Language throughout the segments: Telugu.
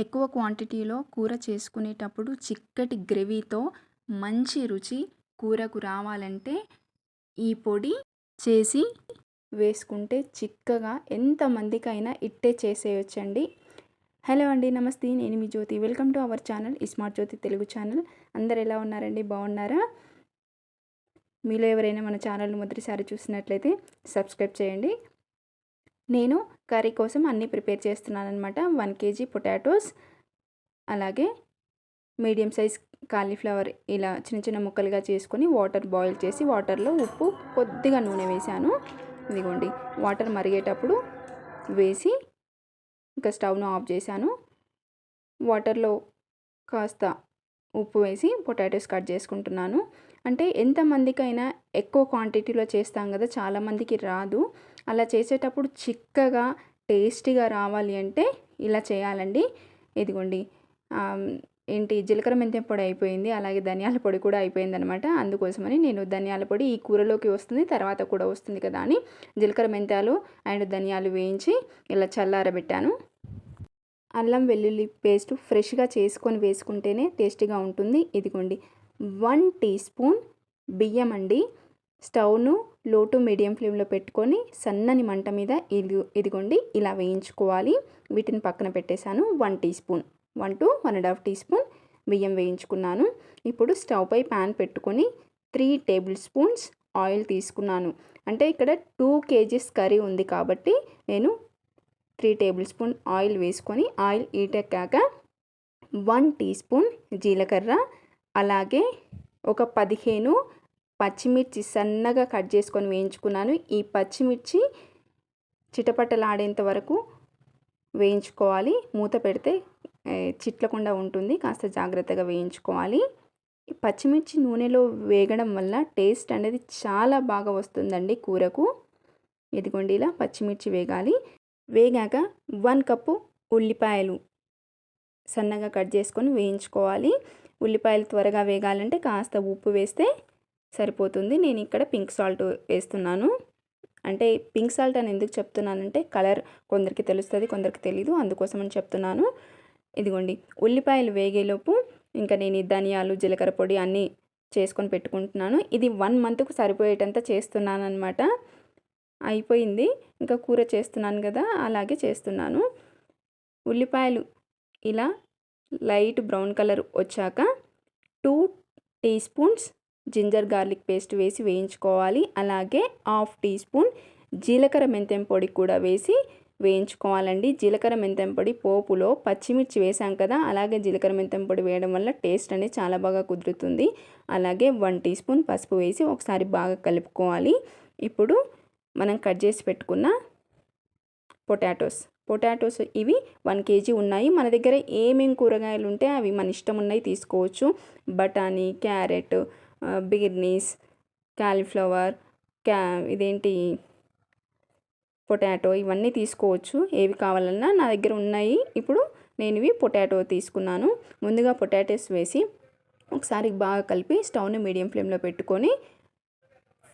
ఎక్కువ క్వాంటిటీలో కూర చేసుకునేటప్పుడు చిక్కటి గ్రేవీతో మంచి రుచి కూరకు రావాలంటే ఈ పొడి చేసి వేసుకుంటే చిక్కగా ఎంతమందికైనా ఇట్టే చేసేయొచ్చండి. హలో అండి నమస్తే. నేను మీ Jyothi. Welcome to our channel smart Jyothi Telugu channel. అందరు ఎలా ఉన్నారండి? బాగున్నారా? మీలో ఎవరైనా మన ఛానల్ మొదటిసారి చూసినట్లయితే సబ్స్క్రైబ్ చేయండి. నేను కర్రీ కోసం అన్నీ ప్రిపేర్ చేస్తున్నాను అనమాట వన్ కేజీ పొటాటోస్ అలాగే మీడియం సైజ్ కాలీఫ్లవర్ ఇలా చిన్న చిన్న ముక్కలుగా చేసుకొని వాటర్ బాయిల్ చేసి వాటర్లో ఉప్పు కొద్దిగా నూనె వేసాను ఇదిగోండి వాటర్ మరిగేటప్పుడు వేసి ఇంకా స్టవ్ను ఆఫ్ చేశాను. వాటర్లో కాస్త ఉప్పు వేసి పొటాటోస్ కట్ చేసుకుంటున్నాను. అంటే ఎంతమందికైనా ఎక్కువ క్వాంటిటీలో చేస్తాం కదా చాలామందికి రాదు. అలా చేసేటప్పుడు చిక్కగా టేస్టీగా రావాలి అంటే ఇలా చేయాలండి. ఇదిగోండి. ఏంటి? జీలకర్ర మెంతి పొడి అయిపోయింది. అలాగే ధనియాల పొడి కూడా అయిపోయింది అనమాట అందుకోసమని నేను ధనియాల పొడి ఈ కూరలోకి వస్తుంది తర్వాత కూడా వస్తుంది కదా అని జీలకర్ర మెంతాలు అండ్ ధనియాలు వేయించి ఇలా చల్లారబెట్టాను. అల్లం వెల్లుల్లి పేస్ట్ ఫ్రెష్గా చేసుకొని వేసుకుంటేనే టేస్టీగా ఉంటుంది. ఇదిగోండి. వన్ టీ స్పూన్ బియ్యం అండి స్టవ్ను లో టు మీడియం ఫ్లేమ్లో పెట్టుకొని సన్నని మంట మీద ఇది ఇదిగోండి ఇలా వేయించుకోవాలి. వీటిని పక్కన పెట్టేశాను one teaspoon. One two one and half teaspoon బియ్యం వేయించుకున్నాను. ఇప్పుడు స్టవ్ పై ప్యాన్ పెట్టుకొని త్రీ టేబుల్ స్పూన్స్ ఆయిల్ తీసుకున్నాను. అంటే ఇక్కడ టూ కేజీస్ కర్రీ ఉంది కాబట్టి నేను త్రీ టేబుల్ స్పూన్ ఆయిల్ వేసుకొని ఆయిల్ ఈటెక్కాక వన్ టీ స్పూన్ జీలకర్ర అలాగే ఒక పదిహేను పచ్చిమిర్చి సన్నగా కట్ చేసుకొని వేయించుకున్నాను. ఈ పచ్చిమిర్చి చిటపట్టలాడేంత వరకు వేయించుకోవాలి. మూత పెడితే చిట్లకుండా ఉంటుంది. కాస్త జాగ్రత్తగా వేయించుకోవాలి. పచ్చిమిర్చి నూనెలో వేగడం వల్ల టేస్ట్ అనేది చాలా బాగా వస్తుందండి కూరకు. ఇదిగోండి ఇలా పచ్చిమిర్చి వేగాలి. వేగాక వన్ కప్పు ఉల్లిపాయలు సన్నగా కట్ చేసుకొని వేయించుకోవాలి. ఉల్లిపాయలు త్వరగా వేగాలంటే కాస్త ఉప్పు వేస్తే సరిపోతుంది. నేను ఇక్కడ పింక్ సాల్ట్ వేస్తున్నాను. అంటే పింక్ సాల్ట్ అని ఎందుకు చెప్తున్నానంటే కలర్ కొందరికి తెలుస్తుంది కొందరికి తెలీదు. అందుకోసమని చెప్తున్నాను. ఇదిగోండి ఉల్లిపాయలు వేగేలోపు ఇంకా నేను ధనియాలు జీలకర్ర పొడి అన్నీ చేసుకొని పెట్టుకుంటున్నాను. ఇది వన్ మంత్కు సరిపోయేటంత చేస్తున్నాను అనమాట అయిపోయింది. ఇంకా కూర చేస్తున్నాను కదా అలాగే చేస్తున్నాను. ఉల్లిపాయలు ఇలా లైట్ బ్రౌన్ కలర్ వచ్చాక two teaspoons ginger garlic paste వేసి వేయించుకోవాలి. అలాగే హాఫ్ టీ స్పూన్ జీలకర్ర మెంతెం పొడి కూడా వేసి వేయించుకోవాలండి. జీలకర్ర మెంతెం పొడి పోపులో పచ్చిమిర్చి వేసాం కదా అలాగే జీలకర్ర మెంతెం పొడి వేయడం వల్ల టేస్ట్ అనేది చాలా బాగా కుదురుతుంది. అలాగే వన్ టీ స్పూన్ పసుపు వేసి ఒకసారి బాగా కలుపుకోవాలి. ఇప్పుడు మనం కట్ చేసి పెట్టుకున్న పొటాటోస్. పొటాటోస్ ఇవి వన్ కేజీ ఉన్నాయి. మన దగ్గర ఏమేమి కూరగాయలు ఉంటే అవి మన ఇష్టం ఉన్నాయి తీసుకోవచ్చు. బఠానీ క్యారెట్ బిర్నీస్ క్యాలీఫ్లవర్ క్యా ఇదేంటి? పొటాటో ఇవన్నీ తీసుకోవచ్చు. ఏవి కావాలన్నా నా దగ్గర ఉన్నాయి. ఇప్పుడు నేను ఇవి పొటాటో తీసుకున్నాను. ముందుగా పొటాటోస్ వేసి ఒకసారి బాగా కలిపి స్టవ్ని మీడియం ఫ్లేమ్లో పెట్టుకొని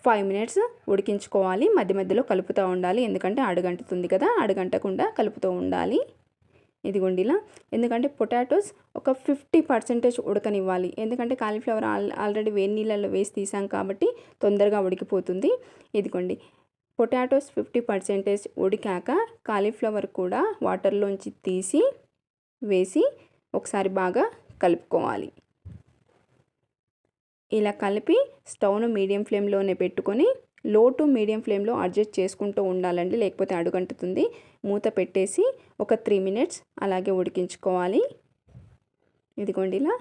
ఫైవ్ మినిట్స్ ఉడికించుకోవాలి. మధ్య మధ్యలో కలుపుతూ ఉండాలి. ఎందుకంటే అడుగంటుతుంది కదా అడుగంటకుండా కలుపుతూ ఉండాలి. ఇదిగోండి ఇలా. ఎందుకంటే పొటాటోస్ ఒక ఫిఫ్టీ పర్సెంటేజ్ ఉడకనివ్వాలి. ఎందుకంటే కాలీఫ్లవర్ ఆల్ ఆల్రెడీ వేడి నీళ్ళల్లో వేసి తీసాం కాబట్టి తొందరగా ఉడికిపోతుంది. ఇదిగోండి. పొటాటోస్ ఫిఫ్టీ పర్సెంటేజ్ ఉడికాక కాలీఫ్లవర్ కూడా వాటర్లోంచి తీసి వేసి ఒకసారి బాగా కలుపుకోవాలి. ఇలా కలిపి స్టవ్ను మీడియం ఫ్లేమ్లోనే పెట్టుకొని లో టు మీడియం ఫ్లేమ్లో అడ్జస్ట్ చేసుకుంటూ ఉండాలండి. లేకపోతే అడుగంటుతుంది. మూత పెట్టేసి ఒక త్రీ మినిట్స్ అలాగే ఉడికించుకోవాలి. ఇదిగోండి ఇలా.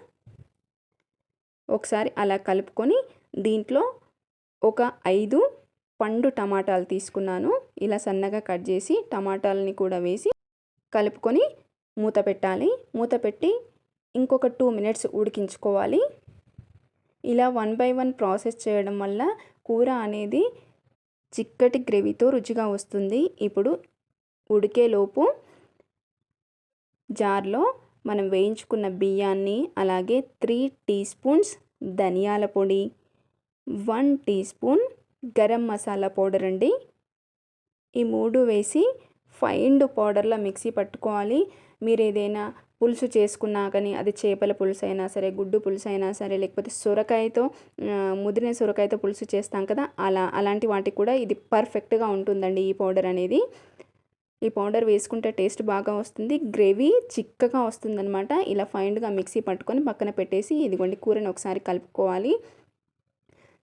ఒకసారి అలా కలుపుకొని దీంట్లో ఒక ఐదు పండు టమాటాలు తీసుకున్నాను. ఇలా సన్నగా కట్ చేసి టమాటాలని కూడా వేసి కలుపుకొని మూత పెట్టాలి. మూత పెట్టి ఇంకొక టూ మినిట్స్ ఉడికించుకోవాలి. ఇలా వన్ బై వన్ ప్రాసెస్ చేయడం వల్ల కూర అనేది చిక్కటి గ్రేవీతో రుచిగా వస్తుంది. ఇప్పుడు ఉడికేలోపు జార్లో మనం వేయించుకున్న బియ్యాన్ని అలాగే త్రీ టీ స్పూన్స్ ధనియాల పొడి one teaspoon garam masala powder అండి. ఈ మూడు వేసి ఫైండ్ పౌడర్లా మిక్సీ పట్టుకోవాలి. మీరు ఏదైనా పులుసు చేసుకున్నా కానీ అది చేపల పులుసు అయినా సరే గుడ్డు పులుసు అయినా సరే లేకపోతే సొరకాయతో ముదిరిన సొరకాయతో పులుసు చేస్తాం కదా అలా అలాంటి వాటికి కూడా ఇది పర్ఫెక్ట్గా ఉంటుందండి ఈ పౌడర్ అనేది. ఈ పౌడర్ వేసుకుంటే టేస్ట్ బాగా వస్తుంది. గ్రేవీ చిక్కగా వస్తుందన్నమాట. ఇలా ఫైన్గా మిక్సీ పట్టుకొని పక్కన పెట్టేసి ఇదిగోండి కూరని ఒకసారి కలుపుకోవాలి.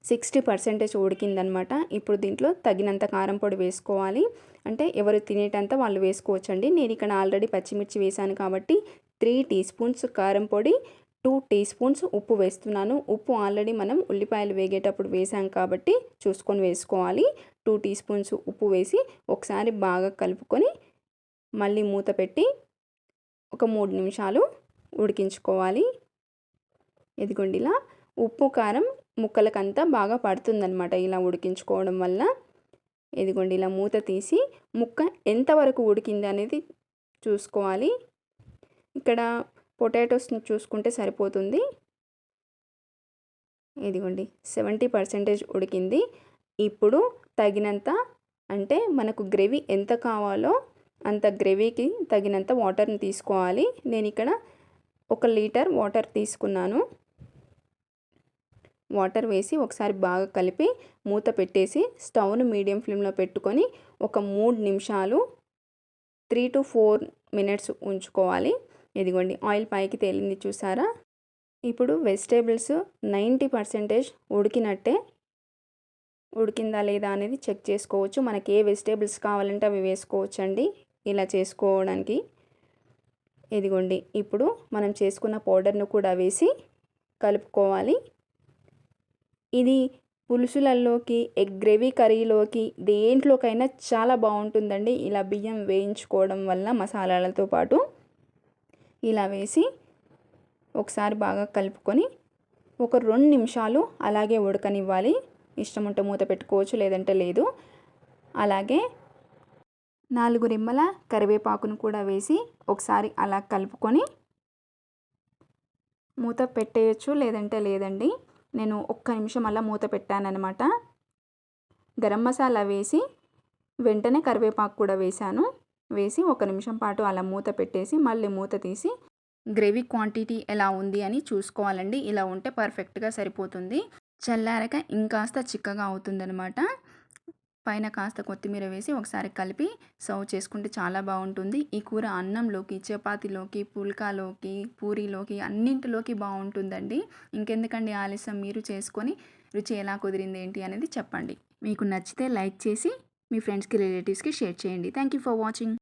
సిక్స్టీ పర్సెంటేజ్ ఉడికిందనమాట ఇప్పుడు దీంట్లో తగినంత కారం పొడి వేసుకోవాలి. అంటే ఎవరు తినేటంత వాళ్ళు వేసుకోవచ్చండి. నేను ఇక్కడ ఆల్రెడీ పచ్చిమిర్చి వేసాను కాబట్టి త్రీ టీ స్పూన్స్ కారం పొడి టూ టీ స్పూన్స్ ఉప్పు వేస్తున్నాను. ఉప్పు ఆల్రెడీ మనం ఉల్లిపాయలు వేగేటప్పుడు వేసాం కాబట్టి చూసుకొని వేసుకోవాలి. టూ టీ స్పూన్స్ ఉప్పు వేసి ఒకసారి బాగా కలుపుకొని మళ్ళీ మూత పెట్టి ఒక మూడు నిమిషాలు ఉడికించుకోవాలి. ఇదిగోండి ఇలా ఉప్పు కారం ముక్కలకంతా బాగా పడుతుందనమాట ఇలా ఉడికించుకోవడం వల్ల. ఇదిగోండి ఇలా మూత తీసి ముక్క ఎంతవరకు ఉడికింది అనేది చూసుకోవాలి. ఇక్కడ పొటాటోస్ని చూసుకుంటే సరిపోతుంది. ఇదిగోండి సెవెంటీ పర్సెంటేజ్ ఉడికింది. ఇప్పుడు తగినంత అంటే మనకు గ్రేవీ ఎంత కావాలో అంత గ్రేవీకి తగినంత వాటర్ని తీసుకోవాలి. నేను ఇక్కడ ఒక లీటర్ వాటర్ తీసుకున్నాను. వాటర్ వేసి ఒకసారి బాగా కలిపి మూత పెట్టేసి స్టవ్ను మీడియం ఫ్లేమ్లో పెట్టుకొని ఒక మూడు నిమిషాలు త్రీ టు ఫోర్ మినిట్స్ ఉంచుకోవాలి. ఇదిగోండి ఆయిల్ పైకి తేలింది చూసారా? ఇప్పుడు వెజిటేబుల్స్ నైంటీ పర్సెంటేజ్ ఉడికినట్టే ఉడికిందా లేదా అనేది చెక్ చేసుకోవచ్చు. మనకి ఏ వెజిటేబుల్స్ కావాలంటే అవి వేసుకోవచ్చండి ఇలా చేసుకోవడానికి. ఇదిగోండి ఇప్పుడు మనం చేసుకున్న పౌడర్ను కూడా వేసి కలుపుకోవాలి. ఇది పులుసులలోకి ఎగ్ గ్రేవీ కర్రీలోకి దేంట్లోకైనా చాలా బాగుంటుందండి. ఇలా బియ్యం వేయించుకోవడం వల్ల మసాలాలతో పాటు. ఇలా వేసి ఒకసారి బాగా కలుపుకొని ఒక రెండు నిమిషాలు అలాగే ఉడకనివ్వాలి. ఇష్టం ఉంటే మూత పెట్టుకోవచ్చు లేదంటే లేదు. అలాగే నాలుగు రిమ్మల కరివేపాకును కూడా వేసి ఒకసారి అలా కలుపుకొని మూత పెట్టేయచ్చు లేదంటే లేదండి. నేను ఒక్క నిమిషం అలా మూత పెట్టానమాట గరం మసాలా వేసి వెంటనే కరివేపాకు కూడా వేశాను. వేసి ఒక నిమిషం పాటు అలా మూత పెట్టేసి మళ్ళీ మూత తీసి గ్రేవీ క్వాంటిటీ ఎలా ఉంది అని చూసుకోవాలండి. ఇలా ఉంటే పర్ఫెక్ట్గా సరిపోతుంది. చల్లారక ఇంకాస్త చిక్కగా అవుతుందనమాట పైన కాస్త కొత్తిమీర వేసి ఒకసారి కలిపి సర్వ్ చేసుకుంటే చాలా బాగుంటుంది. ఈ కూర అన్నంలోకి చపాతీలోకి పుల్కాలోకి పూరీలోకి అన్నింటిలోకి బాగుంటుందండి. ఇంకెందుకండి ఆలస్యం? మీరు చేసుకొని రుచి ఎలా కుదిరింది ఏంటి అనేది చెప్పండి. మీకు నచ్చితే లైక్ చేసి మీ ఫ్రెండ్స్కి రిలేటివ్స్కి షేర్ చేయండి. Thank you for watching.